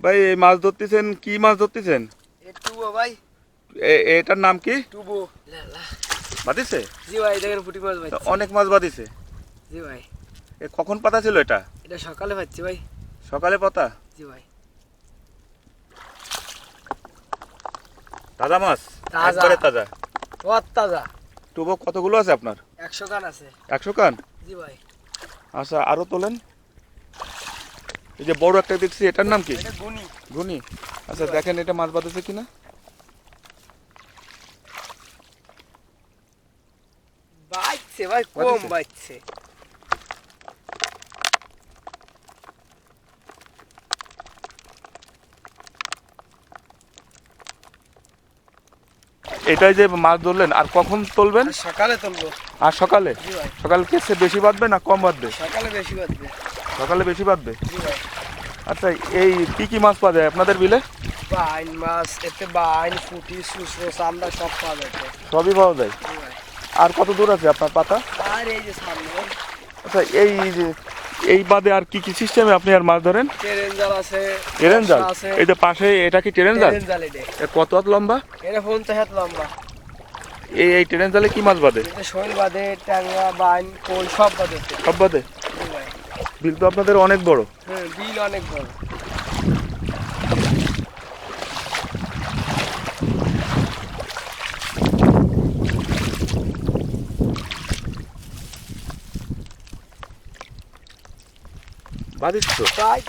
ভাই এই মাছ ধরতেছেন কি মাছ ধরতেছেন? এ টুবো ভাই। এটার নাম কি? টুবো। বাদিছে জি ভাই দেখেন পুটি মাছ ভাই অনেক মাছ বাদিছে জি ভাই। এ কখন পাতা ছিল এটা? এটা সকালে পাচ্ছি ভাই। সকালে পাতা? জি ভাই। তাজা মাছ? তাজা। একবারে তাজা। বহুত তাজা। টুবো কতগুলো আছে আপনার? একশো গান আছে। একশো কান জি ভাই। আচ্ছা আরও তোলেন। এই যে বড় একটা দেখছি এটার নাম কি? ঘুনি আচ্ছা দেখেন এটা মাছ বাঁধেছে কিনা? বাজছে ভাই কম বাজছে? বাজছে এটাই যে মাছ ধরলেন আর কখন তুলবেন? সকালে তুলবো। আর সকালে? সকাল কেসে বেশি বাঁধবে না কম বাঁধবে? সকালে বেশি বাঁধবে। সকালে বেশি বাঁধবে? জি ভাই। আচ্ছা এই কি কি মাছ পাওয়া যায় আপনাদের বিলে? বাইন মাছ এতে বাইন ফুটি সুসরো চান্দা সব পাওয়া যায় সবই পাওয়া যায়? আর কত দূর আছে আপনার পাতা? আর এই যে সামনে। আচ্ছা এই যে এই বাদে আর কি কি সিস্টেমে আপনি আর মাছ ধরেন? ট্রেন জাল আছে ট্রেন জাল আছে। এই যে পাশে এটা কি ট্রেন জাল ট্রেন জাল এটা কত হাত লম্বা? এটা পঞ্চাশ হাত লম্বা। এই এই ট্রেন জালে কি মাছ বাদে? এটা শৈল বাদে ট্যাংরা বাইন কোল সব বাদে সব বাদে? বিল তো আপনাদের অনেক বড়। হ্যাঁ বিল অনেক বড়। তো। ভাই।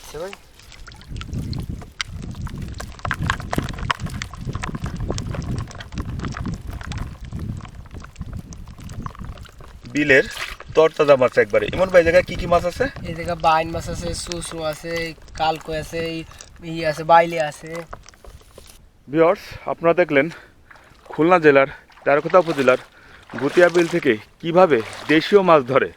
বিলের তরতাজা মাছ একবারে। এমন ভাই জায়গায় কি কি মাছ আছে? এই জায়গা বাইন মাছ আছে সুসু আছে কালকো আছে ই আছে বাইলে আছে। ভিউয়ার্স আপনারা দেখলেন খুলনা জেলার তেরোখোতা উপজেলার গুতিয়া বিল থেকে কীভাবে দেশীয় মাছ ধরে।